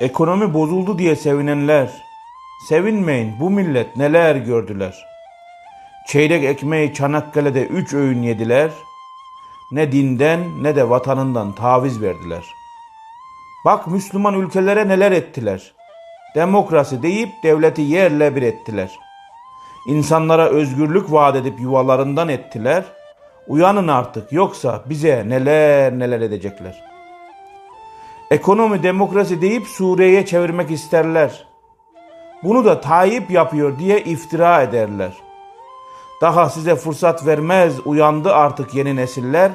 Ekonomi bozuldu diye sevinenler, sevinmeyin bu millet neler gördüler. Çeyrek ekmeği Çanakkale'de üç öğün yediler, ne dinden ne de vatanından taviz verdiler. Bak Müslüman ülkelere neler ettiler. Demokrasi deyip devleti yerle bir ettiler. İnsanlara özgürlük vaat edip yuvalarından ettiler. Uyanın artık yoksa bize neler neler edecekler.'' Ekonomi demokrasi deyip Suriye'ye çevirmek isterler. Bunu da Tayyip yapıyor diye iftira ederler. Daha size fırsat vermez uyandı artık yeni nesiller.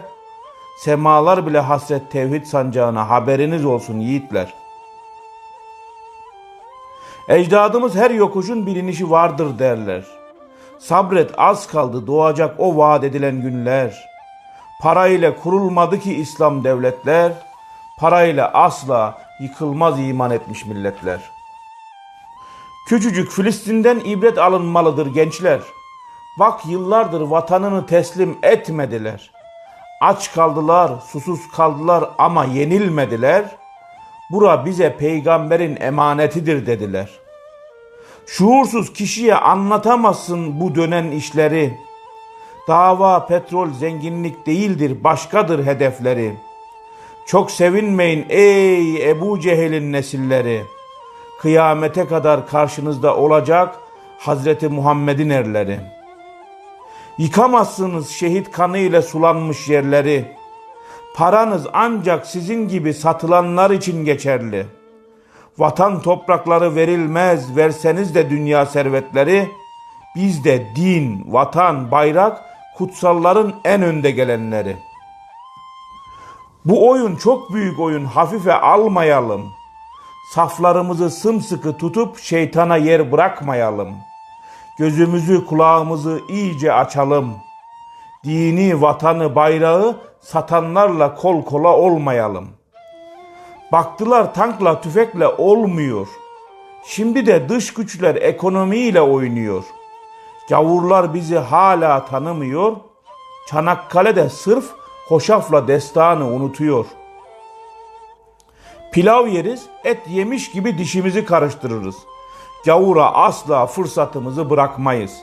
Semalar bile hasret tevhid sancağına haberiniz olsun yiğitler. Ecdadımız her yokuşun bir inişi vardır derler. Sabret az kaldı doğacak o vaat edilen günler. Parayla kurulmadı ki İslam devletler. Parayla asla yıkılmaz iman etmiş milletler. Küçücük Filistin'den ibret alınmalıdır gençler. Bak yıllardır vatanını teslim etmediler. Aç kaldılar, susuz kaldılar ama yenilmediler. Bura bize peygamberin emanetidir dediler. Şuursuz kişiye anlatamazsın bu dönen işleri. Dava, petrol, zenginlik değildir, başkadır hedefleri.'' Çok sevinmeyin ey Ebu Cehil'in nesilleri. Kıyamete kadar karşınızda olacak Hazreti Muhammed'in erleri. Yıkamazsınız şehit kanı ile sulanmış yerleri. Paranız ancak sizin gibi satılanlar için geçerli. Vatan toprakları verilmez verseniz de dünya servetleri. Bizde din, vatan, bayrak kutsalların en önde gelenleri.'' Bu oyun çok büyük oyun hafife almayalım. Saflarımızı sımsıkı tutup şeytana yer bırakmayalım. Gözümüzü kulağımızı iyice açalım. Dini, vatanı, bayrağı satanlarla kol kola olmayalım. Baktılar tankla tüfekle olmuyor. Şimdi de dış güçler ekonomiyle oynuyor. Gavurlar bizi hala tanımıyor. Çanakkale'de sırf hoşafla destanı unutuyor. Pilav yeriz, et yemiş gibi dişimizi karıştırırız. Gavura asla fırsatımızı bırakmayız.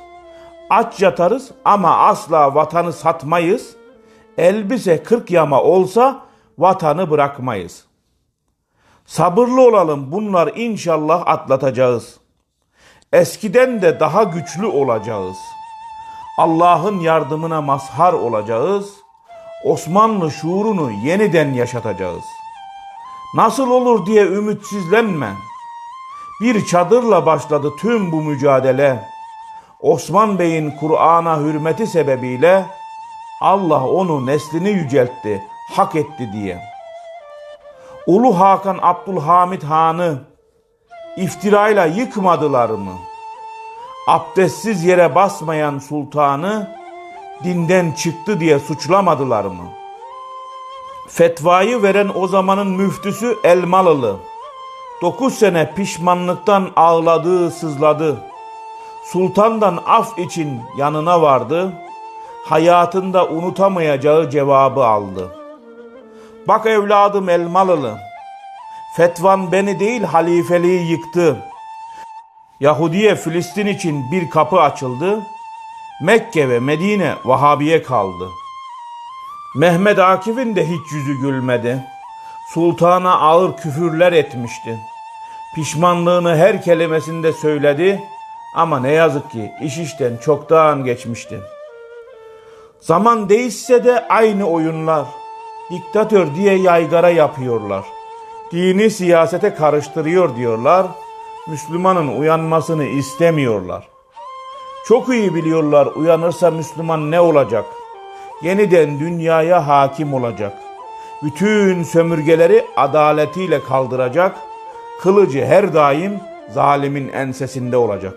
Aç yatarız ama asla vatanı satmayız. Elbise kırk yama olsa vatanı bırakmayız. Sabırlı olalım bunlar inşallah atlatacağız. Eskiden de daha güçlü olacağız. Allah'ın yardımına mazhar olacağız.'' Osmanlı şuurunu yeniden yaşatacağız. Nasıl olur diye ümitsizlenme. Bir çadırla başladı tüm bu mücadele. Osman Bey'in Kur'an'a hürmeti sebebiyle Allah onu neslini yüceltti, hak etti diye. Ulu Hakan Abdülhamit Han'ı iftirayla yıkmadılar mı? Abdestsiz yere basmayan sultanı dinden çıktı diye suçlamadılar mı? Fetvayı veren o zamanın müftüsü Elmalılı. Dokuz sene pişmanlıktan ağladı, sızladı. Sultandan af için yanına vardı. Hayatında unutamayacağı cevabı aldı. Bak evladım Elmalılı. Fetvan beni değil halifeliği yıktı. Yahudiye Filistin için bir kapı açıldı. Mekke ve Medine Vahabiye kaldı. Mehmet Akif'in de hiç yüzü gülmedi. Sultana ağır küfürler etmişti. Pişmanlığını her kelimesinde söyledi ama ne yazık ki iş işten çoktan geçmişti. Zaman değişse de aynı oyunlar. Diktatör diye yaygara yapıyorlar. Dini siyasete karıştırıyor diyorlar. Müslümanın uyanmasını istemiyorlar.'' Çok iyi biliyorlar uyanırsa Müslüman ne olacak? Yeniden dünyaya hakim olacak. Bütün sömürgeleri adaletiyle kaldıracak. Kılıcı her daim zalimin ensesinde olacak.